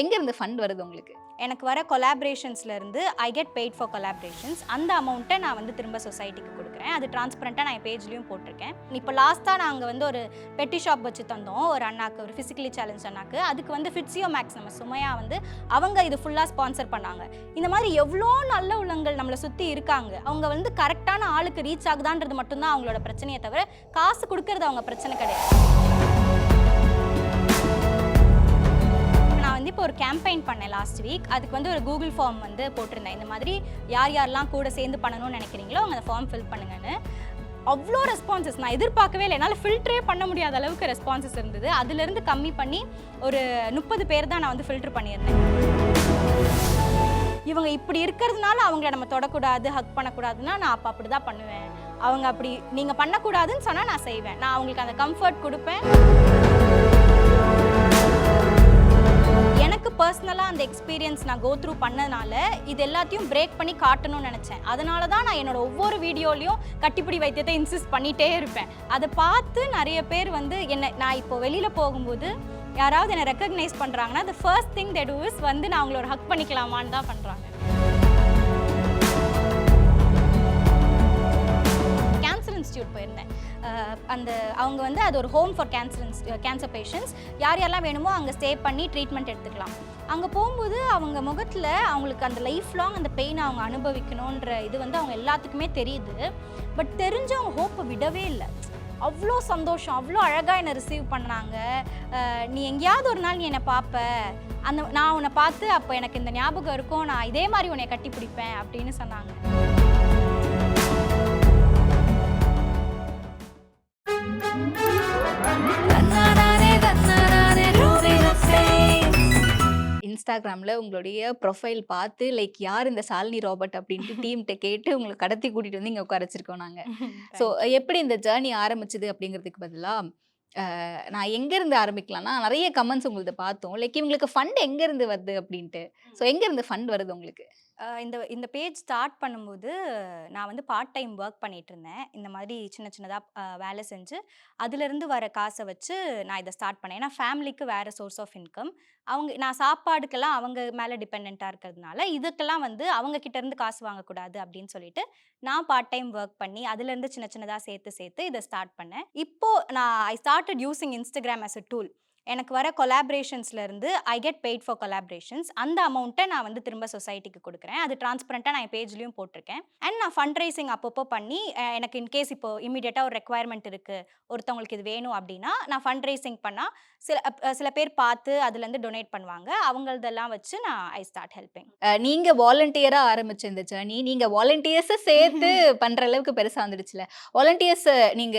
எங்கேருந்து ஃபண்ட் வருது உங்களுக்கு? எனக்கு வர கொலாபரேஷன்ஸ்லேருந்து I get paid for collaborations அந்த அமௌண்ட்டை நான் வந்து திரும்ப சொசைட்டிக்கு கொடுக்குறேன். அது டிரான்ஸ்பரண்ட்டாக நான் என் பேஜ்லேயும் போட்டிருக்கேன். இப்போ லாஸ்ட்டாக நாங்கள் வந்து ஒரு பெட்டி ஷாப் வச்சு தந்தோம். ஒரு அண்ணாக்கு ஒரு ஃபிசிக்கலி சேலஞ்ச் அண்ணாக்கு. அதுக்கு வந்து ஃபிட்ஸியோ மேக்ஸ் நம்ம சுமையாக வந்து அவங்க இது ஃபுல்லாக ஸ்பான்சர் பண்ணாங்க. இந்த மாதிரி எவ்வளோ நல்ல உள்ளங்கள் நம்மளை சுற்றி இருக்காங்க. அவங்க வந்து கரெக்டான ஆளுக்கு ரீச் ஆகுதான்றது மட்டும்தான் அவங்களோட பிரச்சனையை தவிர காசு கொடுக்கறது அவங்க பிரச்சனை கிடையாது. இப்போ ஒரு கேம்பெயின் பண்ணேன் லாஸ்ட் வீக் அதுக்கு வந்து ஒரு கூகுள் ஃபார்ம் வந்து போட்டிருந்தேன். இந்த மாதிரி யார் யாரெல்லாம் கூட சேர்ந்து பண்ணணும்னு நினைக்கிறீங்களோ அவங்க அந்த ஃபார்ம் ஃபில் பண்ணுங்கன்னு. அவ்வளோ ரெஸ்பான்சஸ் நான் எதிர்பார்க்கவே இல்லை. என்னால் ஃபில்டரே பண்ண முடியாத அளவுக்கு ரெஸ்பான்சஸ் இருந்தது. அதுலேருந்து கம்மி பண்ணி ஒரு முப்பது பேர் தான் நான் வந்து ஃபில்டர் பண்ணியிருந்தேன். இவங்க இப்படி இருக்கிறதுனால அவங்கள நம்ம தொடக்கூடாது ஹக் பண்ணக்கூடாதுன்னா நான் அப்போ அப்படி தான் பண்ணுவேன். அவங்க அப்படி நீங்கள் பண்ணக்கூடாதுன்னு சொன்னால் நான் செய்வேன். நான் அவங்களுக்கு அந்த கம்ஃபர்ட் கொடுப்பேன். எனக்கு பர்சனலாக அந்த எக்ஸ்பீரியன்ஸ் நான் கோ த்ரூ பண்ணதுனால இது எல்லாத்தையும் பிரேக் பண்ணி காட்டணும்னு நினச்சேன். அதனால தான் நான் என்னோட ஒவ்வொரு வீடியோலையும் கட்டிப்பிடி வைத்தியத்தை இன்சிஸ்ட் பண்ணிகிட்டே இருப்பேன். அதை பார்த்து நிறைய பேர் வந்து என்னை நான் இப்போ வெளியில் போகும்போது யாராவது என்னை ரெக்கக்னைஸ் பண்ணுறாங்கன்னா the first thing that is வந்து நான் அவங்கள ஒரு ஹக் பண்ணிக்கலாமான்னு தான் பண்ணுறாங்க கேன்சர் இன்ஸ்டியூட் போயிருந்தேன். அந்த அவங்க வந்து அது ஒரு home for cancers cancer patients யார் யாரெல்லாம் வேணுமோ அங்கே ஸ்டே பண்ணி ட்ரீட்மெண்ட் எடுத்துக்கலாம். அங்கே போகும்போது அவங்க முகத்தில் அவங்களுக்கு அந்த லைஃப் லாங் அந்த பெயினை அவங்க அனுபவிக்கணுன்ற இது வந்து அவங்க எல்லாத்துக்குமே தெரியுது. பட் தெரிஞ்சு அவங்க ஹோப்பை விடவே இல்லை. அவ்வளோ சந்தோஷம் அவ்வளோ அழகாக என்னை ரிசீவ் பண்ணாங்க. நீ எங்கேயாவது ஒரு நாள் நீ என்னை பார்ப்ப. அந்த நான் உன்னை பார்த்து அப்போ எனக்கு இந்த ஞாபகம் இருக்கும். நான் இதே மாதிரி உன்னை கட்டி பிடிப்பேன் அப்படின்னு சொன்னாங்க. இன்ஸ்டாகிராம்ல உங்களுடைய ப்ரொஃபைல் பார்த்து லைக் யார் இந்த சாலினி ராபர்ட் அப்படின்ட்டு டீம்கிட்ட கேட்டு உங்களை கடத்தி கூட்டிட்டு வந்து இங்க உட்கார வச்சிருக்கோம் நாங்க. ஸோ எப்படி இந்த ஜேர்னி ஆரம்பிச்சது அப்படிங்கிறதுக்கு பதிலா அஹ், நான் எங்க இருந்து ஆரம்பிக்கலாம்னா நிறைய கமெண்ட்ஸ் உங்களது பார்த்தோம். லைக் இவங்களுக்கு ஃபண்ட் எங்க இருந்து வருது அப்படின்ட்டு. ஸோ எங்க இருந்து ஃபண்ட் வருது உங்களுக்கு? இந்த இந்த பேஜ் ஸ்டார்ட் பண்ணும்போது நான் வந்து பார்ட் டைம் ஒர்க் பண்ணிட்டு இருந்தேன் இந்த மாதிரி சின்ன சின்னதாக வேலை செஞ்சு அதுலேருந்து வர காசை வச்சு நான் இதை ஸ்டார்ட் பண்ணேன். ஏன்னா ஃபேமிலிக்கு வேறு சோர்ஸ் ஆஃப் இன்கம். அவங்க நான் சாப்பாடுக்கெல்லாம் அவங்க மேலே டிபெண்ட்டாக இருக்கிறதுனால இதுக்கெல்லாம் வந்து அவங்க கிட்டேருந்து காசு வாங்கக்கூடாது அப்படின்னு சொல்லிட்டு நான் பார்ட் டைம் ஒர்க் பண்ணி அதுலேருந்து சின்ன சின்னதாக சேர்த்து சேர்த்து இதை ஸ்டார்ட் பண்ணேன். இப்போ நான் I started using Instagram as a tool. எனக்கு வர கொலாபரேஷன்ஸ்ல இருந்து I get paid for collaborations அந்த அமௌண்ட்டை நான் வந்து திரும்ப சொசைட்டிக்கு கொடுக்குறேன். அது டிரான்ஸ்பரண்ட்டாக நான் என் பேஜ்லேயும் போட்டிருக்கேன். அண்ட் நான் ஃபண்ட் ரைசிங் அப்பப்போ பண்ணி எனக்கு இன்கேஸ் இப்போ இமீடியட்டாக ஒரு ரெக்குவயர்மெண்ட் இருக்குது ஒருத்தவங்களுக்கு இது வேணும் அப்படின்னா நான் ஃபண்ட் ரைசிங் பண்ணால் சில சில பேர் பார்த்து அதுலேருந்து டொனேட் பண்ணுவாங்க. அவங்களதெல்லாம் வச்சு நான் ஐ ஸ்டார்ட் ஹெல்பிங் அஹ், நீங்க வாலண்டியரா ஆரம்பிச்ச இந்த ஜேர்னி நீங்க வாலண்டியர்ஸை சேர்த்து பண்ற அளவுக்கு பெருசா வந்துடுச்சுல. வாலண்டியர்ஸ் நீங்க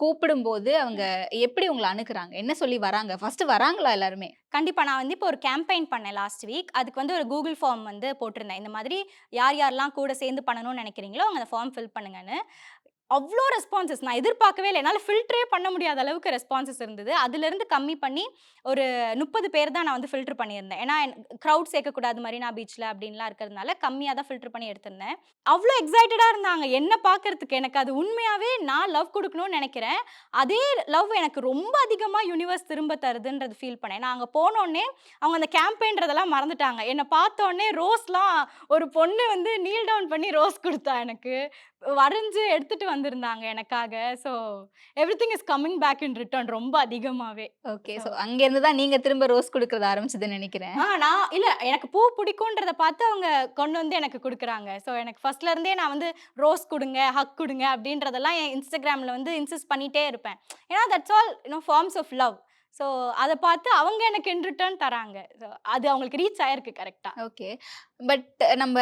கூப்பிடும் போது அவங்க எப்படி உங்களை அணுக்குறாங்க என்ன சொல்லி வராங்க? ஃபர்ஸ்ட் வராங்களா எல்லாருமே? கண்டிப்பாக நான் வந்து இப்போ ஒரு கேம்பெயின் பண்ணேன் லாஸ்ட் வீக் அதுக்கு வந்து ஒரு கூகுள் ஃபார்ம் வந்து போட்டிருந்தேன். இந்த மாதிரி யார் யாரெல்லாம் கூட சேர்ந்து பண்ணணும்னு நினைக்கிறீங்களோ அவங்க அந்த ஃபார்ம் ஃபில் பண்ணுங்கன்னு. அவ்வளோ ரெஸ்பான்சஸ் நான் எதிர்பார்க்கவே இல்லை. என்னால் ஃபில்டரே பண்ண முடியாத அளவுக்கு ரெஸ்பான்சஸ் இருந்தது. அதுலேருந்து கம்மி பண்ணி ஒரு முப்பது பேர் தான் நான் வந்து ஃபில்டர் பண்ணியிருந்தேன். ஏன்னா க்ரௌட் சேர்க்கக்கூடாது மரீனா பீச்சில் அப்படின்லாம் இருக்கிறதுனால கம்மியாக தான் ஃபில்டர் பண்ணி எடுத்திருந்தேன். அவ்வளோ எக்ஸைட்டடாக இருந்தாங்க. என்ன பார்க்கறதுக்கு? எனக்கு அது உண்மையாகவே நான் லவ் கொடுக்கணும்னு நினைக்கிறேன். அதே லவ் எனக்கு ரொம்ப அதிகமாக யூனிவர்ஸ் திரும்ப தருதுன்றது ஃபீல் பண்ணேன். நான் அங்கே போனோடனே அவங்க அந்த கேம்பெயின்றதெல்லாம் மறந்துட்டாங்க. என்னை பார்த்தோன்னே ரோஸ்லாம் ஒரு பொண்ணு வந்து நீல் டவுன் பண்ணி ரோஸ் கொடுத்தா எனக்கு. வரைஞ்சு வந்து வந்திருந்தாங்க எனக்காக. So everything is coming back in return ரொம்ப அதிகமாகவே ஓகே ஸோ அங்க இருந்து தான் நீங்க திரும்ப ரோஸ் கொடுக்கறத ஆரம்பிச்சதுன்னு நினைக்கிறேன். ஆ நான் இல்லை எனக்கு பூ பிடிக்குன்றத பார்த்து அவங்க கொண்டு வந்து எனக்கு கொடுக்குறாங்க. ஸோ எனக்கு ஃபர்ஸ்ட்ல இருந்தே நான் வந்து ரோஸ் கொடுங்க ஹக் கொடுங்க அப்படின்றதெல்லாம் என் இன்ஸ்டாகிராமில் வந்து இன்சிஸ்ட் பண்ணிகிட்டே இருப்பேன். ஏன்னா that's all you know forms of love so அதை பார்த்து அவங்க எனக்கு இன் ரிட்டர்ன் தராங்க. ஸோ அது அவங்களுக்கு ரீச் ஆயிருக்கு கரெக்டாக ஓகே பட் நம்ம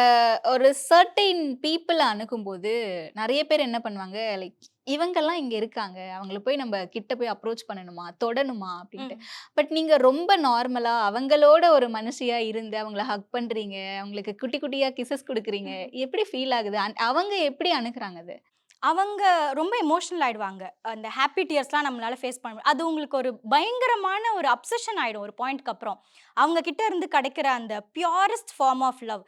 ஒரு சர்டைன் பீப்புளை அணுகும்போது நிறைய பேர் என்ன பண்ணுவாங்க? லைக் இவங்கெல்லாம் இங்க இருக்காங்க. அவங்கள போய் நம்ம கிட்ட போய் அப்ரோச் பண்ணணுமா? தொடணுமா? அப்படின்ட்டு. பட் நீங்க ரொம்ப நார்மலா அவங்களோட ஒரு மனுஷியா இருந்து அவங்கள ஹக் பண்றீங்க. அவங்களுக்கு குட்டி குட்டியா கிசஸ் கொடுக்குறீங்க. எப்படி ஃபீல் ஆகுது? அவங்க எப்படி அணுகுறாங்க அது? அவங்க ரொம்ப எமோஷனல் ஆயிடுவாங்க. அந்த ஹாப்பி டியர்ஸ்லாம் நம்மளால ஃபேஸ் பண்ண முடியும் அது உங்களுக்கு ஒரு பயங்கரமான ஒரு அப்சஷன் ஆயிடும் ஒரு பாயிண்ட்க்கு அப்புறம். அவங்க கிட்ட இருந்து கிடைக்கிற அந்த பியூரஸ்ட் ஃபார்ம் ஆஃப் லவ்.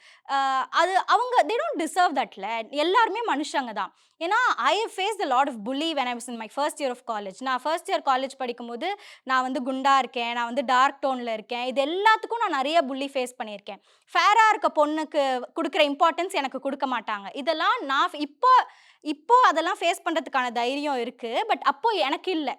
அது அவங்க தே டோன்ட் டிசர்வ் தட்ல. எல்லாருமே மனுஷங்க தான். ஏன்னா, I face the lot of bully when I was in my first year of college. நான் ஃபர்ஸ்ட் இயர் காலேஜ் படிக்கும்போது, நான் வந்து குண்டா இருக்கேன், நான் வந்து டார்க் டோன்ல இருக்கேன். இது எல்லாத்துக்கும் நான் நிறைய புள்ளி ஃபேஸ் பண்ணியிருக்கேன். ஃபேராக இருக்க பொண்ணுக்கு கொடுக்குற இம்பார்ட்டன்ஸ் எனக்கு கொடுக்க மாட்டாங்க. இதெல்லாம் நான் இப்போ இப்போ அதெல்லாம் ஃபேஸ் பண்ணுறதுக்கான தைரியம் இருக்குது பட் அப்போது எனக்கு இல்லை.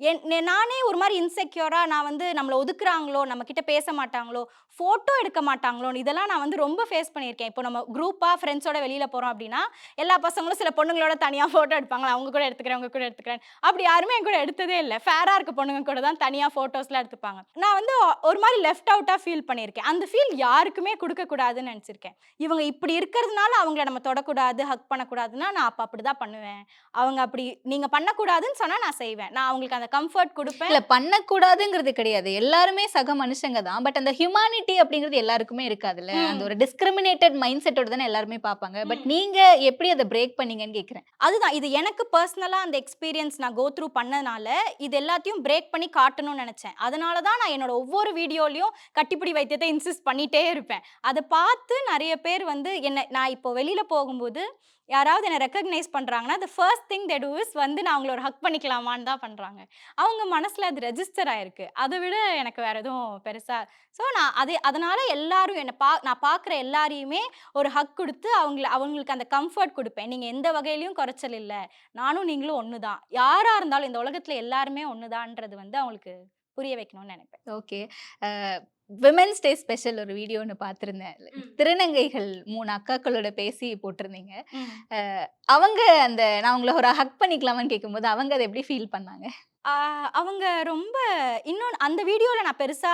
என் நானே ஒரு மாதிரி இன்செக்யூராக நான் வந்து நம்மளை ஒதுக்குறாங்களோ, நம்ம கிட்ட பேச மாட்டாங்களோ, ஃபோட்டோ எடுக்க மாட்டாங்களோன்னு இதெல்லாம் நான் வந்து ரொம்ப ஃபேஸ் பண்ணியிருக்கேன். இப்போ நம்ம குரூப்பாக ஃப்ரெண்ட்ஸோட வெளியில் போகிறோம் அப்படின்னா எல்லா பசங்களும் சில பொண்ணுங்களோட தனியாக ஃபோட்டோ எடுப்பாங்களா அவங்க கூட எடுத்துக்கிறேன், உங்க கூட எடுத்துக்கிறேன். அப்படி யாருமே என் கூட எடுத்ததே இல்லை ஃபேராக இருக்க பொண்ணுங்க கூட தான் தனியாக ஃபோட்டோஸ்லாம் எடுத்துப்பாங்க. நான் வந்து ஒரு மாதிரி லெஃப்ட் அவுட்டாக ஃபீல் பண்ணியிருக்கேன். அந்த ஃபீல் யாருக்குமே கொடுக்கக்கூடாதுன்னு நினச்சிருக்கேன் இவங்க இப்படி இருக்கிறதுனால அவங்கள நம்ம தொடக்கூடாது, ஹக் பண்ணக்கூடாதுன்னா, நான் அப்போ அப்படி தான் பண்ணுவேன். அவங்க அப்படி நீங்கள் பண்ணக்கூடாதுன்னு சொன்னால் நான் செய்வேன். நான் அவங்களுக்கு அந்த கம்ஃபர்ட் குடுப்பேன். இல்ல பண்ணக்கூடாதுங்கிறது கிடையாது. எல்லாருமே சக மனுஷங்க தான். பட் அந்த ஹியூமானிட்டி அப்படிங்கிறது எல்லாருக்குமே இருக்காதுல்ல. அந்த ஒரு டிஸ்கிரிமினேட்டட் மைண்ட் செட்டோட தானே எல்லாருமே பார்ப்பாங்க. பட். நீங்க எப்படி அத பிரேக் பண்ணீங்கன்னு கேட்கிறேன். அதுதான். இது எனக்கு பர்சனலா அந்த எக்ஸ்பீரியன்ஸ் நான் கோ த்ரூ பண்ணதுனால, இது எல்லாத்தையும் பிரேக் பண்ணி காட்டணும்னு நெனச்சேன். அதனால தான் நான் என்னோட ஒவ்வொரு வீடியோலயும் கட்டிப்பிடி வைத்தியத்த இன்சிஸ்ட் பண்ணிட்டே இருப்பேன். அத பார்த்து நெறைய பேர் வந்து என்ன நான் இப்போ வெளியில போகும்போது, யாராவது என்னை ரெக்கக்னைஸ் பண்ணுறாங்கன்னா the first thing they do is வந்து நான் அவங்கள ஒரு ஹக் பண்ணிக்கலாமான்னு தான் பண்ணுறாங்க அவங்க மனசில் அது ரெஜிஸ்டர் ஆயிருக்கு. அதை விட எனக்கு வேறு எதுவும் பெருசாக ஸோ நான் அது அதனால் எல்லாரும் என்னை பா நான் பார்க்குற எல்லாரையுமே ஒரு ஹக் கொடுத்து அவங்கள அவங்களுக்கு அந்த கம்ஃபர்ட் கொடுப்பேன் நீங்கள் எந்த வகையிலையும் குறைச்சல் இல்லை நானும் நீங்களும் ஒன்று தான். யாராக இருந்தாலும் இந்த உலகத்தில் எல்லாருமே ஒன்று தான்ன்றது வந்து அவங்களுக்கு புரிய வைக்கணும்னு நினைப்பேன் ஓகே. விமென்ஸ் டே ஸ்பெஷல் ஒரு வீடியோ ஒண்ணு பார்த்திருந்தேன். திருநங்கைகள் 3 அக்காக்களோட பேசி போட்டிருந்தீங்க. அவங்க அந்த நான் உங்கள ஒரு ஹக் பண்ணிக்கலாமான்னு கேட்கும்போது, அவங்க அத எப்படி ஃபீல் பண்ணாங்க? அவங்க ரொம்ப இன்னொன்னு அந்த வீடியோல நான் பெருசா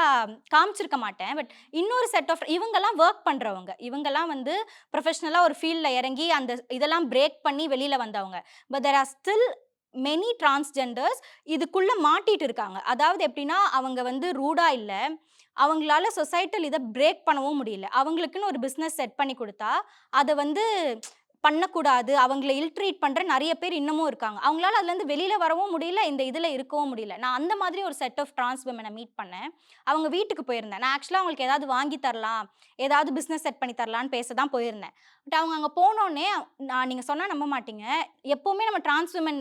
காமிச்சிருக்க மாட்டேன். பட் இன்னொரு செட் ஆஃப் இவங்கலாம் வொர்க் பண்றவங்க. இவங்கலாம் வந்து ப்ரொஃபஷனலா ஒரு ஃபீல்ட்ல இறங்கி அந்த இதெல்லாம் பிரேக் பண்ணி வெளியில வந்தவங்க. But there are still many transgenders இதுக்குள்ள மாட்டிட்டு இருக்காங்க. அதாவது எப்படின்னா, அவங்க வந்து ரூடா இல்ல. அவங்களால சொசைட்டல் இதை பிரேக் பண்ணவும் முடியல. அவங்களுக்குன்னு ஒரு பிஸ்னஸ் செட் பண்ணி கொடுத்தா அதை வந்து பண்ணக்கூடாது. அவங்கள இல்ட்ரீட் பண்ணுற நிறைய பேர் இன்னமும் இருக்காங்க. அவங்களால அதுலேருந்து வெளியில் வரவும் முடியல. இந்த இதில் இருக்கவும் முடியல. நான் அந்த மாதிரி ஒரு செட் ஆஃப் டிரான்ஸ் மீட் பண்ணேன். அவங்க வீட்டுக்கு போயிருந்தேன். நான் ஆக்சுவலாக அவங்களுக்கு ஏதாவது வாங்கி தரலாம், ஏதாவது பிஸ்னஸ் செட் பண்ணி தரலான்னு பேச தான் போயிருந்தேன். பட் அவங்க அங்கே போனோன்னே நான் நீங்கள் சொன்னால் நம்ப மாட்டீங்க. எப்போவுமே நம்ம டிரான்ஸ் விமன்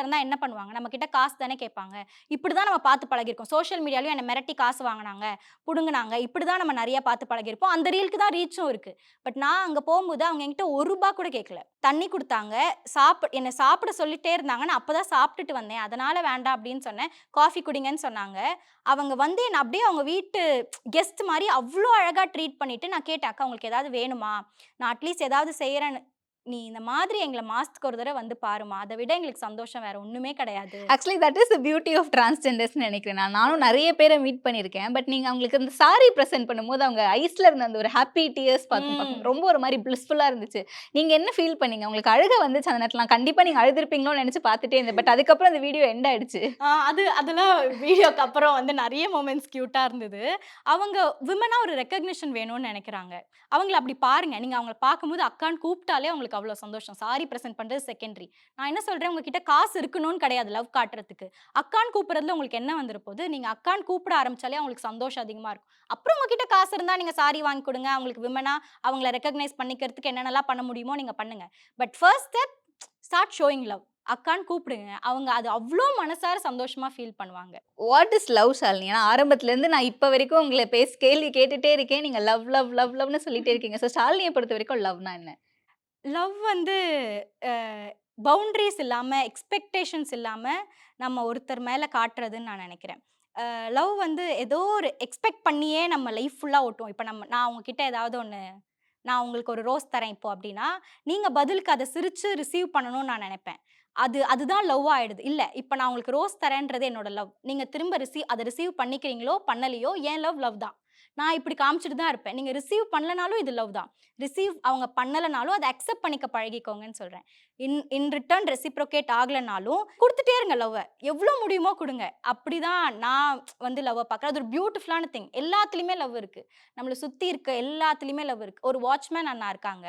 இருந்தால் என்ன பண்ணுவாங்க? நம்மக்கிட்ட காசு தானே கேட்பாங்க. இப்படி தான் நம்ம பார்த்து பழகிருக்கோம் சோஷியல் மீடியாலையும் என்னை மிரட்டி காசு வாங்கினாங்க பிடுங்கினாங்க இப்படி தான் நம்ம நிறையா பார்த்து பழகிருப்போம் அந்த ரீலுக்கு தான் ரீச்சும் இருக்குது பட் நான் அங்கே போகும்போது அவங்க என்கிட்ட ஒரு ரூபா கூட கேட்கல. தண்ணி கொடுத்தாங்க சாப் என்னை சாப்பிட சொல்லிட்டே இருந்தாங்க. நான் அப்போ தான் சாப்பிட்டுட்டு வந்தேன். அதனால் வேண்டாம் அப்படின்னு சொன்னேன். காஃபி குடிங்கன்னு சொன்னாங்க. அவங்க வந்து என்னை அப்படியே அவங்க வீட்டு கெஸ்ட் மாதிரி அவ்வளோ அழகாக ட்ரீட் பண்ணிவிட்டு நான் கேட்டேன், "அக்கா உங்களுக்கு ஏதாவது வேணுமா? நான் அட்லீஸ்ட் ஏதாவது செய்கிறேன்னு "நீ இந்த மாதிரி எங்கள மாசத்துக்கு ஒரு தடவ வந்து பாரும்மா. அத விட எங்களுக்கு சந்தோஷம் வேற ஒண்ணுமே கிடையாது." Actually that is the beauty of டிரான்ஸ்ஜெண்டர்ஸ்ன்னு நெனைக்கிறேன் நான். நானும் நெறைய பேர மீட் பண்ணியிருக்கேன். பட் நீங்க அவங்களுக்கு அந்த சாரி பிரசன்ட் பண்ணும்போது, அவங்க ஐஸ்ல இருந்த அந்த ஒரு ஹேப்பி டியர்ஸ். பார்க்கும் ரொம்ப ஒரு மாரி பிளிஸ்ஃபுல்லா இருந்துச்சு. நீங்க என்ன ஃபீல் பண்ணீங்க? உங்களுக்கு அழுகை வந்துச்சு அந்த நேரத்துல. நான் கண்டிப்பா நீங்க அழுதுருப்பீங்களோன்னு நெனச்சு பார்த்துட்டே இருந்தேன். பட் அதுக்கப்புறம் அந்த வீடியோ எண்ட் ஆயிடுச்சு. அது அதெல்லாம் வீடியோக்கு அப்புறம் வந்து நெறைய மொமெண்ட்ஸ் கியூட்டா இருந்தது. அவங்க விமனா ஒரு ரெகக்னிஷன் வேணும்னு நெனைக்கிறாங்க. அவங்கள அப்படி பாருங்க. நீங்க அவங்கள பார்க்கும்போது அக்கான்னு கூப்பிட்டாலே அவங்களுக்கு அவ்வளோ சந்தோஷம். சாரி ப்ரெசென்ட் பண்ணுறது செகண்டரி. நான் என்ன சொல்கிறேன் உங்ககிட்ட காசு இருக்கணும்னு கிடையாது லவ் காட்டுறதுக்கு. அக்கான்னு கூப்பிட்றதுல உங்களுக்கு என்ன வந்திருப்போது நீங்கள் அக்கான்னு கூப்பிட ஆரம்பிச்சாலே அவங்களுக்கு சந்தோஷம் அதிகமாக இருக்கும். அப்புறம் உங்ககிட்ட காசு இருந்தால் நீங்கள் சாரி வாங்கி கொடுங்க அவங்களுக்கு விமனாக அவங்கள ரெக்கக்னைஸ் பண்ணிக்கிறதுக்கு என்னென்னலாம் பண்ண முடியுமோ நீங்கள் பண்ணுங்கள் but first step start showing love. அக்கான்னு கூப்பிடுங்க. அவங்க அது அவ்வளோ மனசார சந்தோஷமா ஃபீல் பண்ணுவாங்க. What is love Shalini? ஏன்னா ஆரம்பத்துலேருந்து நான் இப்போ வரைக்கும் உங்களை பேசி கேள்வி கேட்டுட்டே இருக்கேன். நீங்க லவ், லவ், லவ், லவ்னு சொல்லிட்டே இருக்கீங்க. ஸோ ஷாலினியை பொறுத்த வரைக்கும் லவ்னா என்ன? லவ் வந்து பவுண்ட்ரிஸ் இல்லாமல் எக்ஸ்பெக்டேஷன்ஸ் இல்லாமல் நம்ம ஒருத்தர் மேலே காட்டுறதுன்னு நான் நினைக்கிறேன் லவ் வந்து ஏதோ ஒரு எக்ஸ்பெக்ட் பண்ணியே நம்ம லைஃப் ஃபுல்லாக ஓட்டுவோம். இப்போ நம்ம நான் உங்ககிட்ட ஏதாவது ஒன்று நான் உங்களுக்கு ஒரு ரோஸ் தரேன் இப்போ அப்படின்னா, நீங்கள் பதிலுக்கு அதை சிரித்து ரிசீவ் பண்ணணும்னு நான் நினைப்பேன் அது அதுதான் லவ் ஆகிடுது இல்லை இப்போ நான் உங்களுக்கு ரோஸ் தரேன்றது என்னோட லவ். நீங்கள் திரும்ப ரிசீவ் அதை ரிசீவ் பண்ணிக்கிறீங்களோ, பண்ணலையோ, என் லவ் லவ் தான். நான் இப்படி காமிச்சிட்டு தான் இருப்பேன். நீங்கள் ரிசீவ் பண்ணலனாலும் இது லவ் தான். ரிசீவ் அவங்க பண்ணலைனாலும் அதை அக்செப்ட் பண்ணிக்க பழகிக்கோங்கன்னு சொல்கிறேன் இன் இன் ரிட்டர்ன் ரெசிப்ரோகேட் ஆகலைனாலும் கொடுத்துட்டே இருங்க லவ்வை எவ்வளோ முடியுமோ கொடுங்க. அப்படி தான் நான் வந்து லவ்வை பார்க்குறேன். அது ஒரு பியூட்டிஃபுல்லான திங் எல்லாத்துலேயுமே லவ் இருக்குது நம்மளை சுற்றி இருக்க எல்லாத்துலேயுமே லவ் இருக்குது ஒரு வாட்ச்மேன் அண்ணா இருக்காங்க.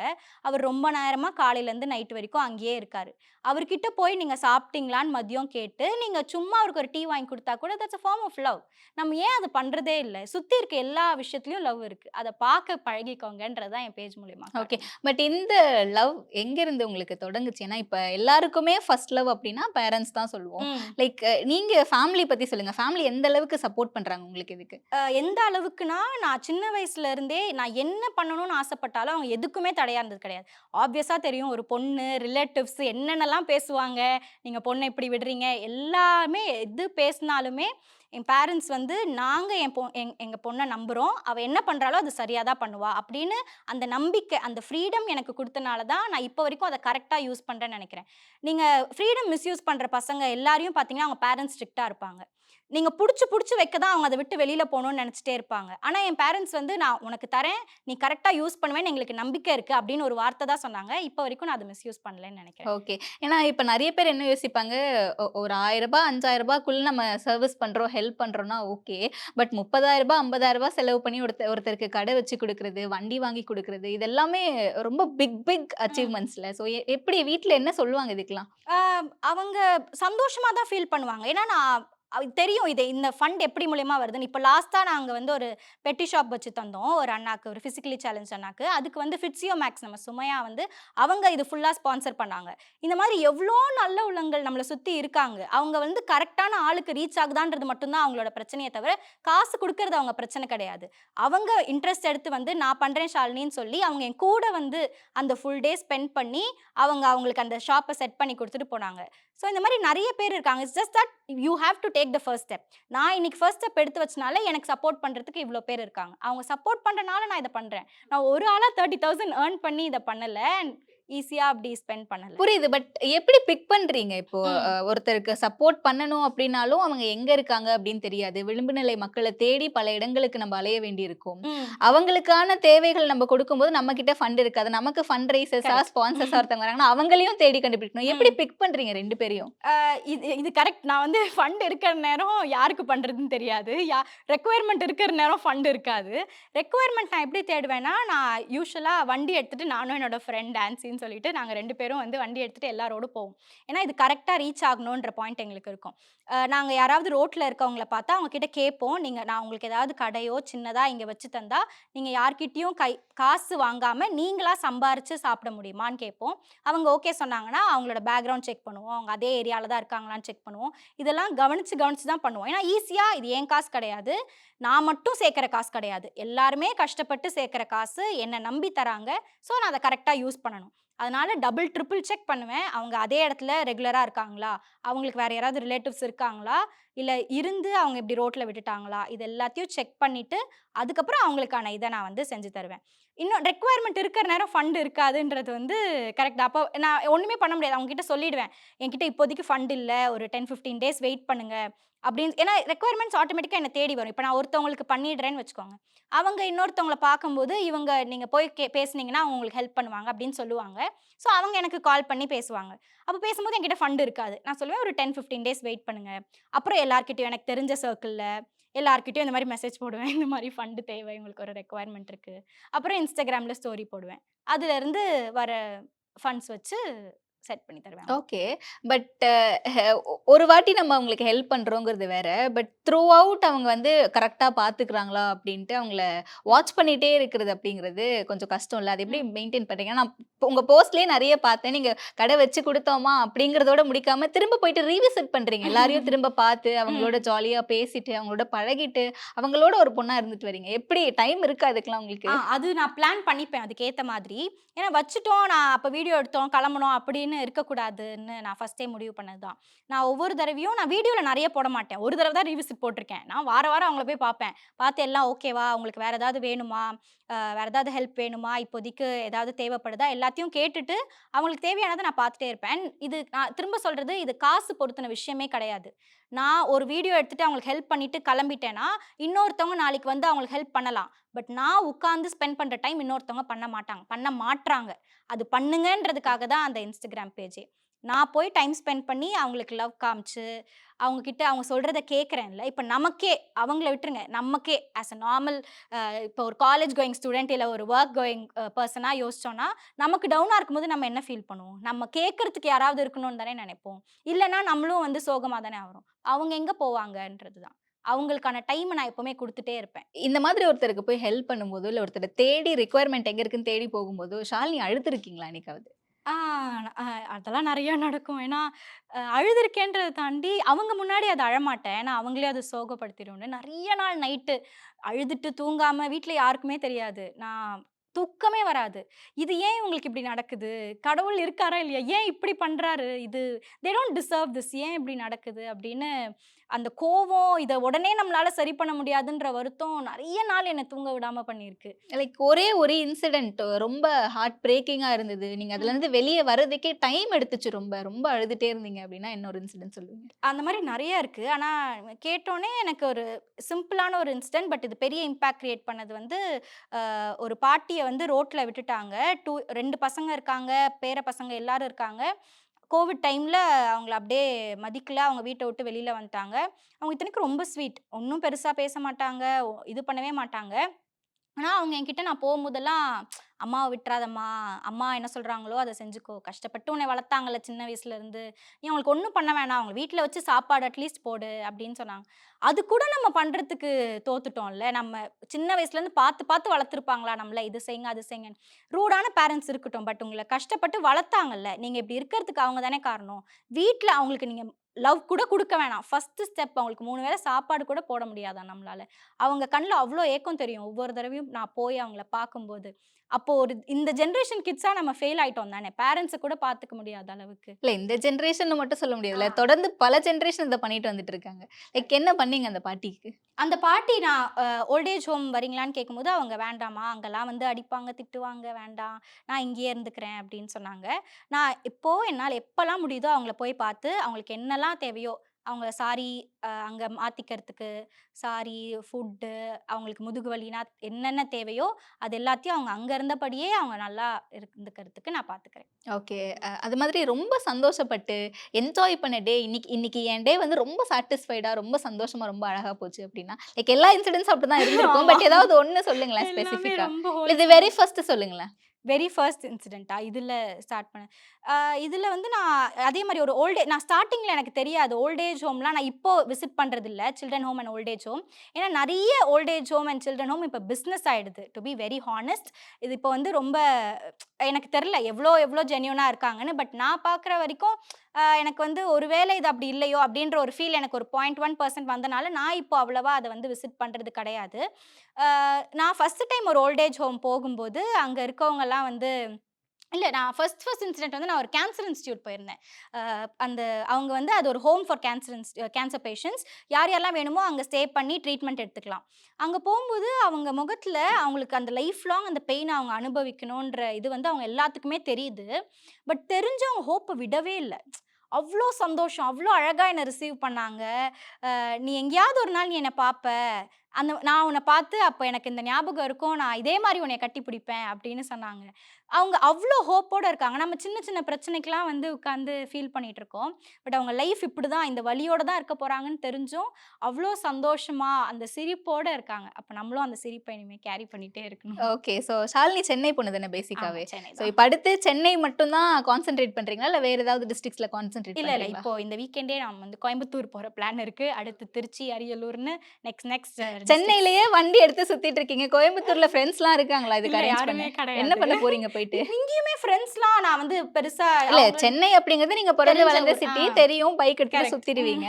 அவர் ரொம்ப நேரமாக காலையிலேருந்து நைட் வரைக்கும் அங்கேயே இருக்கார். அவர்கிட்ட போய் நீங்கள் சாப்பிட்டீங்களான்னு மதியம் கேட்டு நீங்கள் சும்மா அவருக்கு ஒரு டீ வாங்கி கொடுத்தா கூட that's a form of love நம்ம ஏன் அதை பண்ணுறதே இல்லை. சுற்றி இருக்க எல்லா விஷயத்துலையும் லவ் இருக்குது அதை பார்க்க பழகிக்கோங்கன்றது தான் என் பேஜ் மூலியமா ஓகே பட் இந்த லவ் எங்கிருந்து உங்களுக்கு தொடங்குச்சு? ஏன்னா இப்போ எல்லாருக்குமே ஃபர்ஸ்ட் லவ் அப்படின்னா பேரண்ட்ஸ் தான் சொல்லுவோம். லைக் நீங்க ஃபேமிலி பத்தி சொல்லுங்க. ஃபேமிலி எந்த அளவுக்கு சப்போர்ட் பண்றாங்க உங்களுக்கு இதுக்கு? எந்த அளவுக்குனா நான் சின்ன வயசுல இருந்தே நான் என்ன பண்ணணும்னு ஆசைப்பட்டாலும் அவங்க எதுக்குமே தடையா இருந்தது கிடையாது. ஆப்வியஸா தெரியும் ஒரு பொண்ணு ரிலேட்டிவ்ஸ் என்னென்னலாம் பேசுவாங்க நீங்க பொண்ணை இப்படி விடுறீங்க? எல்லாமே எது பேசினாலுமே என் பேரண்ட்ஸ் வந்து நாங்கள் என் பொ எங் எங்கள் பொண்ணை நம்புகிறோம் அவள் என்ன பண்ணுறாலோ அது சரியாக தான் பண்ணுவாள் அப்படின்னு அந்த நம்பிக்கை அந்த ஃப்ரீடம் எனக்கு கொடுத்தனால தான் நான் இப்போ வரைக்கும் அதை கரெக்டாக யூஸ் பண்ணுறேன்னு நினைக்கிறேன். நீங்கள் ஃப்ரீடம் மிஸ்யூஸ் பண்ணுற பசங்க எல்லாரையும் பார்த்தீங்கன்னா அவங்க பேரண்ட்ஸ் ஸ்ட்ரிக்டாக இருப்பாங்க. நீங்கள் பிடிச்சி பிடிச்சி வைக்க தான் அவங்க அதை விட்டு வெளியில் போகணும்னு நினச்சிட்டே இருப்பாங்க. ஆனால் என் பேரண்ட்ஸ் வந்து நான் உனக்கு தரேன் நீ கரெக்டாக யூஸ் பண்ணுவேன்னு எங்களுக்கு நம்பிக்கை இருக்குது அப்படின்னு ஒரு வார்த்தை தான் சொன்னாங்க. இப்போ வரைக்கும் நான் அதை மிஸ்யூஸ் பண்ணலன்னு நினைக்கிறேன். ஓகே. ஏன்னா இப்போ நிறைய பேர் என்ன யோசிப்பாங்க ஒரு ஆயிரம் ரூபாய் அஞ்சாயிரம் ரூபாய்க்குள்ள நம்ம சர்வீஸ் பண்றோம் ஹெல்ப் பண்றோம்னா ஓகே பட் ஐம்பதாயிரம் ரூபாய் செலவு பண்ணி ஒருத்தர் ஒருத்தருக்கு கடை வச்சு கொடுக்கறது வண்டி வாங்கி கொடுக்கறது இதெல்லாமே ரொம்ப பிக் பிக் அச்சீவ்மெண்ட்ஸ்ல ஸோ எப்படி வீட்ல என்ன சொல்லுவாங்க இதுக்கெல்லாம்? ஆஹ் அவங்க சந்தோஷமாக தான் ஃபீல் பண்ணுவாங்க. ஏன்னா நான் தெரியும் இது இந்த ஃபண்ட் எப்படி மூலயமா வருதுன்னு. இப்போ லாஸ்ட்டாக நாங்கள் வந்து ஒரு பெட்டி ஷாப் வச்சு தந்தோம். ஒரு அண்ணாக்கு ஒரு ஃபிசிக்கலி சேலஞ்ச் அண்ணாக்கு. அதுக்கு வந்து ஃபிட்ஸியோ மேக்ஸ் நம்ம சுமையா வந்து அவங்க இது ஃபுல்லாக ஸ்பான்சர் பண்ணாங்க. இந்த மாதிரி எவ்வளோ நல்ல உள்ளங்கள் நம்மளை சுற்றி இருக்காங்க. அவங்க வந்து கரெக்டான ஆளுக்கு ரீச் ஆகுதான்றது மட்டும்தான் அவங்களோட பிரச்சனையை தவிர காசு கொடுக்கறது அவங்க பிரச்சனை கிடையாது. அவங்க இன்ட்ரெஸ்ட் எடுத்து வந்து நான் பண்ணுறேன் ஷாலினின்னு சொல்லி அவங்க என் கூட வந்து அந்த ஃபுல் டே ஸ்பெண்ட் பண்ணி அவங்க அவங்களுக்கு அந்த ஷாப்பை செட் பண்ணி கொடுத்துட்டு போனாங்க. ஸோ இந்த மாதிரி நிறைய பேர் இருக்காங்க. It's just that you have to take the first step நான் இன்னைக்கு ஃபர்ஸ்ட் ஸ்டெப் எடுத்து வச்சனால எனக்கு சப்போர்ட் பண்ணுறதுக்கு இவ்வளோ பேர் இருக்காங்க. அவங்க சப்போர்ட் பண்ணுறனால நான் இதை பண்ணுறேன் நான் ஒரு ஆளாக தேர்ட்டி தௌசண்ட் ஏர்ன் பண்ணி இதை பண்ணலை. ஈஸியாக அப்படி ஸ்பெண்ட் பண்ணலை. புரியுது. பட் எப்படி பிக் பண்றீங்க? இப்போ ஒருத்தருக்கு சப்போர்ட் பண்ணணும் அப்படின்னாலும் அவங்க எங்க இருக்காங்க அப்படின்னு தெரியாது. விளிம்பு நிலை மக்களை தேடி பல இடங்களுக்கு நம்ம அலைய வேண்டி இருக்கும் அவங்களுக்கான தேவைகள் நம்ம கொடுக்கும்போது நம்ம கிட்ட ஃபண்ட் இருக்காது. நமக்கு ஃபண்ட் ரைசர்ஸா. ஸ்பான்சர்ஸா ஒருத்தவங்க வராங்கன்னா அவங்களையும் தேடி கண்டுபிடிக்கணும். எப்படி பிக் பண்றீங்க ரெண்டு பேரையும்? இது இது கரெக்ட். நான் வந்து ஃபண்ட் இருக்கிற நேரம் யாருக்கு பண்ணுறதுன்னு தெரியாது. யா ரெக்குவயர்மெண்ட் இருக்கிற நேரம் ஃபண்ட் இருக்காது. ரெக்குவயர்மெண்ட் நான் எப்படி தேடுவேன்னா நான் யூஸ்வலாக வண்டி எடுத்துகிட்டு நானும் என்னோட ஃப்ரெண்ட் அப்படின்னு சொல்லிட்டு நாங்கள் ரெண்டு பேரும் வந்து வண்டி எடுத்துகிட்டு எல்லாரோடும் போவோம். ஏன்னா இது கரெக்டாக ரீச் ஆகணுன்ற பாயிண்ட் எங்களுக்கு இருக்கும். நாங்கள் யாராவது ரோட்டில் இருக்கவங்கள பார்த்தா அவங்கக்கிட்ட கேட்போம். நீங்கள் நான் உங்களுக்கு ஏதாவது கடையோ சின்னதாக இங்கே வச்சு தந்தா நீங்கள் யார்கிட்டயும் கை காசு வாங்காமல் நீங்களாக சம்பாரித்து சாப்பிட முடியுமான்னு கேட்போம். அவங்க ஓகே சொன்னாங்கன்னா அவங்களோட பேக்ரவுண்ட் செக் பண்ணுவோம். அவங்க அதே ஏரியாவில் தான் இருக்காங்களான்னு செக் பண்ணுவோம். இதெல்லாம் கவனித்து கவனிச்சு தான் பண்ணுவோம். ஏன்னா ஈஸியாக இது ஏன் காசு கிடையாது? நான் மட்டும் சேர்க்குற காசு கிடையாது. எல்லாருமே கஷ்டப்பட்டு சேர்க்குற காசு என்னை நம்பி தராங்க. ஸோ நான் அதை கரெக்டாக யூஸ் பண்ணணும். அதனால் டபுள் ட்ரிபிள் செக் பண்ணுவேன். அவங்க அதே இடத்துல ரெகுலராக இருக்காங்களா? அவங்களுக்கு வேறு யாராவது ரிலேட்டிவ்ஸ் இருக்காங்களா? இல்லை இருந்து அவங்க இப்படி ரோட்டில் விட்டுட்டாங்களா? இது எல்லாத்தையும் செக் பண்ணிவிட்டு அதுக்கப்புறம் அவங்களுக்கான இதை நான் வந்து செஞ்சு தருவேன். இன்னும் ரெக்குவயர்மெண்ட் இருக்கிற நேரம் ஃபண்ட் இருக்காதுன்றது வந்து கரெக்டாக அப்போ நான் ஒன்றுமே பண்ண முடியாது. அவங்ககிட்ட சொல்லிடுவேன். என்கிட்ட இப்போதைக்கு ஃபண்ட் இல்லை. ஒரு டென் ஃபிஃப்டீன் டேஸ் வெயிட் பண்ணுங்கள் அப்படின்னு ஏன்னா ரெக்குவயர்மெண்ட்ஸ் ஆட்டோமேட்டிக்காக என்னை தேடி வரும். இப்போ நான் ஒருத்தவங்களுக்கு பண்ணிடுறேன்னு வச்சுக்கோங்க. அவங்க இன்னொருத்தவங்கள பார்க்கும்போது இவங்க நீங்கள் போய் கே பேசுனீங்கன்னா அவங்க உங்களுக்கு ஹெல்ப் பண்ணுவாங்க அப்படின்னு சொல்லுவாங்க. ஸோ அவங்க எனக்கு கால் பண்ணி பேசுவாங்க. அப்போ பேசும்போது என்கிட்ட ஃபண்ட் இருக்காது. நான் சொல்லுவேன் ஒரு டென் ஃபிஃப்டீன் டேஸ் வெயிட் பண்ணுங்க. அப்புறம் எல்லாருக்கிட்டையும் எனக்கு தெரிஞ்ச சர்க்கிளில் எல்லாருக்கிட்டையும் இந்த மாதிரி மெசேஜ் போடுவேன். இந்த மாதிரி ஃபண்டு தேவை உங்களுக்கு ஒரு ரெக்குவயர்மெண்ட் இருக்குது அப்புறம் இன்ஸ்டாகிராமில் ஸ்டோரி போடுவேன். அதுலேருந்து வர ஃபண்ட்ஸ் வச்சு செட் பண்ணி தருவேன். ஓகே. பட் ஒரு வாட்டி நம்ம அவங்களுக்கு ஹெல்ப் பண்றோங்கிறது வேற. பட் த்ரூ அவுட் அவங்க வந்து கரெக்டா பாத்துக்கிறாங்களா அப்படின்ட்டு அவங்கள வாட்ச் பண்ணிட்டே இருக்கிறது அப்படிங்கிறது கொஞ்சம் கஷ்டம் இல்லை. அது எப்படி மெயின்டைன் பண்றீங்க? நான் இப்ப உங்க போஸ்ட்லயே நிறைய பார்த்தேன். நீங்க கடை வச்சு கொடுத்தோமா அப்படிங்கறதோட முடிக்காம திரும்ப போயிட்டு ரீவிசிட் பண்றீங்க. எல்லாரையும் திரும்ப பார்த்து அவங்களோட ஜாலியா பேசிட்டு அவங்களோட பழகிட்டு அவங்களோட ஒரு பொண்ணா இருந்துட்டு வரீங்க. எப்படி டைம் இருக்கா அதுக்கெல்லாம் உங்களுக்கு? அது நான் பிளான் பண்ணிப்பேன். அதுக்கேற்ற மாதிரி. ஏன்னா வச்சுட்டோம். நான் அப்போ வீடியோ எடுத்தோம் கிளம்பணும் அப்படின்னு இருக்கக்கூடாதுன்னு நான் ஃபஸ்ட்டே முடிவு பண்ணது தான் நான் ஒவ்வொரு தடவையும் நான் வீடியோவில் நிறைய போட மாட்டேன். ஒரு தடவை தான் ரிவிசிட் போட்டிருக்கேன். நான் வார வாரம் அவங்கள போய் பார்ப்பேன். பார்த்து எல்லாம் ஓகேவா உங்களுக்கு வேறு ஏதாவது வேணுமா? வேறு ஏதாவது ஹெல்ப் வேணுமா? இப்போதைக்கு ஏதாவது தேவைப்படுதா? எல்லாத்தையும் கேட்டுட்டு அவங்களுக்கு தேவையானதை நான் பார்த்துட்டே இருப்பேன். இது நான் திரும்ப சொல்கிறது இது காசு பொறுத்தின விஷயமே கிடையாது. நான் ஒரு வீடியோ எடுத்துட்டு அவங்களுக்கு ஹெல்ப் பண்ணிட்டு கிளம்பிட்டேன்னா இன்னொருத்தவங்க நாளைக்கு வந்து அவங்களுக்கு ஹெல்ப் பண்ணலாம். பட் நான் உட்காந்து ஸ்பெண்ட் பண்ணுற டைம் இன்னொருத்தவங்க பண்ண மாட்டாங்க. பண்ண மாட்றாங்க. அது பண்ணுங்கன்றதுக்காக தான் அந்த இன்ஸ்டாகிராம் பேஜே நான் போய் டைம் ஸ்பெண்ட் பண்ணி அவங்களுக்கு லவ் காமிச்சு அவங்கக்கிட்ட அவங்க சொல்கிறத கேட்குறேன்ல இப்போ நமக்கே அவங்கள விட்டுருங்க நமக்கே ஆஸ் அ நார்மல் இப்போ ஒரு காலேஜ் கோயிங் ஸ்டூடெண்ட் இல்லை ஒரு ஒர்க் கோயிங் பர்சனாக யோசிச்சோன்னா நமக்கு டவுனாக இருக்கும்போது நம்ம என்ன ஃபீல் பண்ணுவோம்? நம்ம கேட்கறதுக்கு யாராவது இருக்கணும்னு தானே நினைப்போம். இல்லைன்னா நம்மளும் வந்து சோகமாக தானே ஆகிறோம். அவங்க எங்கே போவாங்கன்றது தான் அவங்களுக்கான டைம் நான் எப்பவுமே கொடுத்துட்டே இருப்பேன் இந்த மாதிரி ஒருத்தருக்கு போய் ஹெல்ப் பண்ணும்போதோ இல்ல ஒருத்தரை தேடி ரெக்குவயர்மெண்ட் எங்க இருக்குன்னு தேடி போகும்போதோ ஷாலினி அழுத்திருக்கீங்களா என்னைக்காவது ஆ, அ அதெல்லாம் நெறைய நடக்கும். ஏன்னா, அழுதுருக்கேன்றத தாண்டி அவங்க முன்னாடி அத அழமாட்டேன். ஏன்னா, அவங்களே அது சோகப்படுத்திரும்னு. நெறைய நாள் நைட்டு அழுதுட்டு தூங்காம வீட்ல யாருக்குமே தெரியாது. நான் தூக்கமே வராது. இது ஏன் இவங்களுக்கு இப்படி நடக்குது? கடவுள் இருக்காரா இல்லையா? ஏன் இப்படி பண்றாரு? இது தே டோன்ட் டிசர்வ் திஸ் ஏன் இப்படி நடக்குது? அப்படின்னு அந்த கோவம், இத உடனே நம்மளால சரி பண்ண முடியாதுன்ற வருத்தம் நெறைய நாள் என்ன தூங்க விடாம பண்ணியிருக்கு. லைக் ஒரே ஒரு இன்சிடென்ட் ரொம்ப ஹார்ட் பிரேக்கிங்கா இருந்தது நீங்க அதுல ம். இருந்து வெளியே வர்றதுக்கே டைம் எடுத்துச்சு ரொம்ப ரொம்ப அழுதுட்டே இருந்தீங்க அப்படின்னா இன்னொரு இன்சிடென்ட் சொல்லுங்க அந்த மாரி நெறைய இருக்கு. ஆனா கேட்டோனே எனக்கு ஒரு சிம்பிளான ஒரு இன்சிடென்ட். பட் இது பெரிய இம்பாக்ட் கிரியேட் பண்ணது வந்து, ஒரு பாட்டிய வந்து ரோட்ல விட்டுட்டாங்க. 2 2 பசங்க இருக்காங்க, பேர பசங்க எல்லாரும் இருக்காங்க. கோவிட் டைமில் அவங்கள அப்படியே மதிக்கல. அவங்க வீட்டை விட்டு வெளியில் வந்துட்டாங்க. அவங்க இத்தனைக்கும் ரொம்ப ஸ்வீட். ஒன்றும் பெருசாக பேச மாட்டாங்க. இது பண்ணவே மாட்டாங்க. ஆனால் அவங்க என்கிட்ட நான் போகும்போதெல்லாம் அம்மாவை விட்டுறாதம்மா அம்மா என்ன சொல்கிறாங்களோ அதை செஞ்சுக்கோ. கஷ்டப்பட்டு உன்னை வளர்த்தாங்கல்ல சின்ன வயசுலேருந்து நீ அவங்களுக்கு ஒன்றும் பண்ண வேணாம். அவங்க வீட்டில் வச்சு சாப்பாடு அட்லீஸ்ட் போடு" அப்படின்னு சொன்னாங்க. அது கூட நம்ம பண்ணுறதுக்கு தோத்துட்டோம்ல. நம்ம சின்ன வயசுலேருந்து பார்த்து பார்த்து வளர்த்துருப்பாங்களா நம்மள, இது செய்யுங்க, அது செய்யுங்கன்னு. ரூடான பேரண்ட்ஸ் இருக்கட்டும். பட் உங்களை கஷ்டப்பட்டு வளர்த்தாங்கல்ல. நீங்கள் இப்படி இருக்கிறதுக்கு அவங்க தானே காரணம். வீட்டில் அவங்களுக்கு நீங்கள் லவ் கூட கொடுக்க வேணாம். ஃபர்ஸ்ட்டு ஸ்டெப் அவங்களுக்கு மூணு வேளை சாப்பாடு கூட போட முடியாதா நம்மளால் அவங்க கண்ணில் அவ்வளோ ஏக்கம் தெரியும். ஒவ்வொரு தடவையும் நான் போய் அவங்கள பார்க்கும்போது. அப்போ ஒரு இந்த ஜெனரேஷன் கிட்ஸா நம்ம ஃபெயில் ஆயிட்டோம் தானே. பேரண்ட்ஸ கூட பார்த்துக்க முடியாத அளவுக்கு. இல்ல இந்த ஜெனரேஷன் மட்டும் சொல்ல முடியாதுல்ல. தொடர்ந்து பல ஜெனரேஷன் இதை பண்ணிட்டு வந்துட்டு இருக்காங்க லைக் என்ன பண்ணீங்க அந்த பாட்டிக்கு அந்த பாட்டி நான் அ ஓல்ட் ஏஜ் ஹோம் வரீங்களான்னு கேட்கும்போது, அவங்க வேண்டாம்மா, அங்கலாம் வந்து அடிப்பாங்க, திட்டுவாங்க, வேண்டாம். நான் இங்கேயே இருந்துக்கிறேன் அப்படின்னு சொன்னாங்க. நான் இப்போ என்னால எப்பலாம் முடியுதோ அவங்கள போய் பார்த்து, அவங்களுக்கு என்னலாம் தேவையோ, அவங்க சாரி அங்க மாத்திக்கிறதுக்கு, சாரி, ஃபுட்டு, அவங்களுக்கு முதுகு வலினா என்னென்ன தேவையோ, அது எல்லாத்தையும் அவங்க அங்க இருந்தபடியே அவங்க நல்லா இருந்துக்கிறதுக்கு நான் பார்த்துக்கிறேன். ஓகே. அது மாதிரி ரொம்ப சந்தோஷப்பட்டு என்ஜாய் பண்ண டே இன்னைக்கு இன்னைக்கு என் டே வந்து ரொம்ப சாட்டிஸ்ஃபைடா ரொம்ப சந்தோஷமா ரொம்ப அழகா போச்சு அப்படின்னா லைக் எல்லா இன்சிடென்ட்ஸ் அப்படிதான் இருந்திருக்கும். பட். ஏதாவது ஒண்ணு சொல்லுங்களேன் எல்லாமே ஸ்பெசிஃபிக்கா ரொம்ப இது வெரி ஃபர்ஸ்ட் சொல்லுங்களேன். வெரி ஃபர்ஸ்ட் இன்சிடெண்ட்டா இதில் ஸ்டார்ட் பண்ணேன். இதில் வந்து நான் அதே மாதிரி ஒரு ஓல்டே நான் ஸ்டார்டிங்கில் எனக்கு தெரியாது. ஓல்டேஜ் ஹோம்லாம் நான் இப்போ விசிட் பண்ணுறதில்ல children home and old age home. ஏன்னா நிறைய old age home and children home இப்போ பிஸ்னஸ் ஆகிடுது டு பி வெரி ஹானஸ்ட். இது இப்போ வந்து ரொம்ப எனக்கு தெரில எவ்வளோ எவ்வளோ ஜென்யூனாக இருக்காங்கன்னு. பட் நான் பார்க்குற வரைக்கும் எனக்கு வந்து ஒரு வேளை இது அப்படி இல்லையோ அப்படின்ற ஒரு ஃபீல் எனக்கு ஒரு 0.1% வந்தனால, நான் இப்போ அவ்வளவா அதை வந்து விசிட் பண்ணுறது கிடையாது. நான் ஃபஸ்ட்டு டைம் ஒரு ஓல்டேஜ் ஹோம் போகும்போது, அங்கே இருக்கவங்கெல்லாம் வந்து இல்லை நான் ஃபர்ஸ்ட் ஃபர்ஸ்ட் இன்சிடென்ட் வந்து நான் ஒரு கேன்சர் இன்ஸ்டியூட் போயிருந்தேன். அந்த அவங்க வந்து அது ஒரு ஹோம் ஃபார் கேன்சர் இன்ஸ் கேன்சர் பேஷண்ட்ஸ். யார் யாரெல்லாம் வேணுமோ அங்கே ஸ்டே பண்ணி ட்ரீட்மெண்ட் எடுத்துக்கலாம். அங்கே போகும்போது அவங்க முகத்தில் அவங்களுக்கு அந்த லைஃப் லாங் அந்த பெயினை அவங்க அனுபவிக்கணுன்ற இது வந்து அவங்க எல்லாத்துக்குமே தெரியுது. பட் தெரிஞ்சு அவங்க ஹோப்பை விடவே இல்லை அவ்வளோ சந்தோஷம். அவ்வளோ அழகாக என்னை ரிசீவ் பண்ணாங்க. "நீ எங்கேயாவது ஒரு நாள் நீ என்ன பார்ப்ப. அந்த நான் உன்ன பார்த்து அப்ப எனக்கு இந்த ஞாபகம் இருக்கும். நான் இதே மாரி உன்னைய கட்டிப்பிடிப்பேன்" அப்படின்னு சொன்னாங்க. அவங்க அவ்ளோ ஹோப்போட இருக்காங்க. நம்ம சின்ன சின்ன பிரச்சனைக்கெல்லாம் வந்து உட்கார்ந்து ஃபீல் பண்ணிட்டு இருக்கோம். பட் அவங்க லைஃப் இப்படிதான் இந்த வலியோட தான் இருக்க போறாங்கன்னு தெரிஞ்சும், அவ்ளோ சந்தோஷமா அந்த சிரிப்போட இருக்காங்க. அப்ப நம்மளும் அந்த சிரிப்ப இனிமே கேரி பண்ணிட்டே இருக்கணும். ஓகே ஸோ ஷாலினி சென்னை பொண்ணு தானே ஆமா, பேசிக்காவே சென்னை ஸோ தான். இப்போ அடுத்து சென்னை மட்டும் தான் கான்சென்ட்ரேட் பண்றீங்களா இல்ல வேற ஏதாவது டிஸ்ட்ரிக்ட்ஸ்ல கான்சென்ட்ரேட் இல்ல, இல்ல. இப்போ இந்த வீக்கெண்டே நான் வந்து கோயம்புத்தூர் போற பிளான் இருக்கு. அடுத்து திருச்சி, அரியலூர்ன்னு நெக்ஸ்ட் நெக்ஸ்ட் சென்னையிலேயே வண்டி எடுத்து சுத்திட்டு இருக்கீங்க கோயம்புத்தூர்ல ஃப்ரெண்ட்ஸ்லாம் இருக்காங்களா இதுக்கு யாருமே பண்ண கிடையாது. என்ன பண்ண போறீங்க போயிட்டு இங்கேயுமே ஃப்ரெண்ட்ஸ்லாம் நான் வந்து பெருசா இல்ல சென்னை அப்படிங்கிறது நீங்க பிறந்து வளர்ந்த. சிட்டி. தெரியும் பைக் எடுத்து. சுத்திடுவீங்க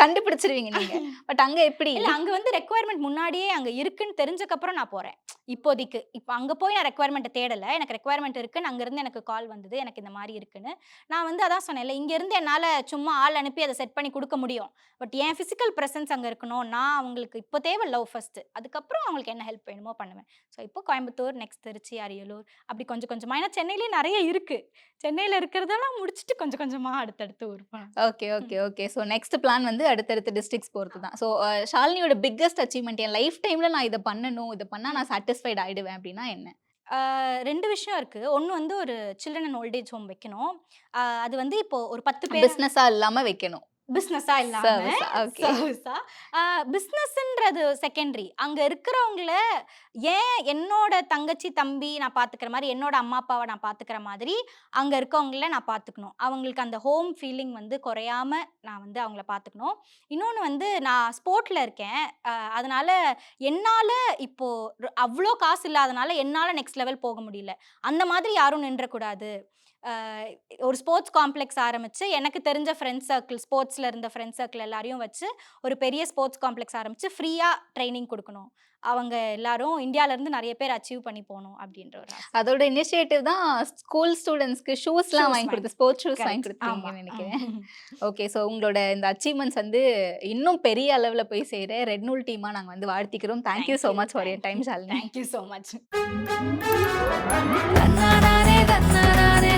கண்டுபிடிச்சிருவீங்க நீங்க பட் அங்க எப்படி இல்ல அங்க வந்து ரெக்வயர்மெண்ட் முன்னாடியே அங்க இருக்குன்னு தெரிஞ்சக்கப்புறம் நான் போறேன். இப்போதைக்கு. இப்ப அங்க போய் நான் ரெக்வயர்மெண்ட்ட தேடல. எனக்கு ரெக்வயர்மெண்ட் இருக்குன்னு அங்கருந்து எனக்கு கால் வந்தது. எனக்கு இந்த மாரி இருக்குன்னு. நான் வந்து அதான் சொன்னேன்ல, இங்க இருந்து என்னால சும்மா ஆள் அனுப்பி அத செட் பண்ணி குடுக்க முடியும். பட் என் பிசிக்கல் பிரசன்ஸ் அங்க இருக்கணும். நான் அவங்களுக்கு இப்போ தேவை லவ் ஃபஸ்ட்டு அதுக்கப்புறம் அவங்களுக்கு என்ன ஹெல்ப் வேணுமோ பண்ணுவேன். ஸோ இப்போ கோயம்புத்தூர் நெக்ஸ்ட் திருச்சி அரியலூர் அப்படி கொஞ்சம் கொஞ்சமாக ஏன்னா சென்னையிலேயே நிறைய இருக்குது சென்னையில் இருக்கிறதெல்லாம் முடிச்சுட்டு கொஞ்சம் கொஞ்சமாக அடுத்தடுத்து ஊர் okay okay okay. So next plan வந்து அடுத்தடுத்த டிஸ்ட்ரிக்ஸ் போகிறது தான் ஸோ ஷாலினியோட பிக்கஸ்ட் அச்சீவ்மெண்ட் என் லைஃப் டைமில் நான் இதை பண்ணணும் இதை பண்ணால் நான் சாட்டிஸ்ஃபைட் ஆகிடுவேன் அப்படின்னா என்ன? ரெண்டு விஷயம் இருக்குது ஒன்று வந்து ஒரு சில்ட்ரன் அண்ட் ஓல்டேஜ் ஹோம் வைக்கணும். அது வந்து இப்போ ஒரு பத்து பேர் பிஸ்னஸாக இல்லாமல் வைக்கணும். பிஸ்னஸா இல்லாம ஆ, okay. சர்வீஸா பிஸ்னஸ்ன்றது செகண்டரி அங்க இருக்கிறவங்கள ஏன் என்னோட தங்கச்சி தம்பி நான் பாத்துக்கிற மாதிரி என்னோட அம்மா அப்பாவை நான் பாத்துக்கிற மாதிரி அங்க இருக்கவங்கள நான் பாத்துக்கணும். அவங்களுக்கு அந்த ஹோம் ஃபீலிங் வந்து குறையாம நான் வந்து அவங்கள பாத்துக்கணும். இன்னொன்று வந்து நான் ஸ்போர்ட்ல இருக்கேன். ஆஹ் அதனால என்னால இப்போ ர- அவ்வளோ காசு இல்லாதனால என்னால நெக்ஸ்ட் லெவல் போக முடியல. அந்த மாதிரி யாரும் நின்றக்கூடாது. ஒரு ஸ்போர்ட்ஸ் காம்ப்ளெக்ஸ் ஆரம்பிச்சு எனக்கு தெரிஞ்ச ஃப்ரெண்ட்ஸ் சர்க்கிள் ஸ்போர்ட்ஸில் இருந்த ஃப்ரெண்ட்ஸ் சர்க்கிள் எல்லாரையும் வச்சு ஒரு பெரிய ஸ்போர்ட்ஸ் காம்ப்ளெக்ஸ் ஆரம்பிச்சு ஃப்ரீயாக ட்ரைனிங் கொடுக்கணும் அவங்க எல்லாரும் இந்தியால இருந்து நிறைய பேர் அச்சீவ் பண்ணி போகணும் அப்படின்ற ஒரு. அதோட இனிஷியேட்டிவ் தான் ஸ்கூல் ஸ்டூடெண்ட்ஸ்க்கு ஷூஸ்லாம் வாங்கி கொடுத்து ஸ்போர்ட்ஸ் ஷூஸ் வாங்கி ஆமா. நினைக்கிறேன். ஓகே ஸோ உங்களோட இந்த அச்சீவ்மெண்ட்ஸ் வந்து இன்னும் பெரிய அளவில் போய் சேர ரெட் நூல் டீமாக நாங்கள் வந்து வாழ்த்திக்கிறோம் thank you so much for your time. Shalini much. தன்னானே தன்னா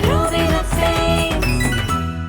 groovy, let's say.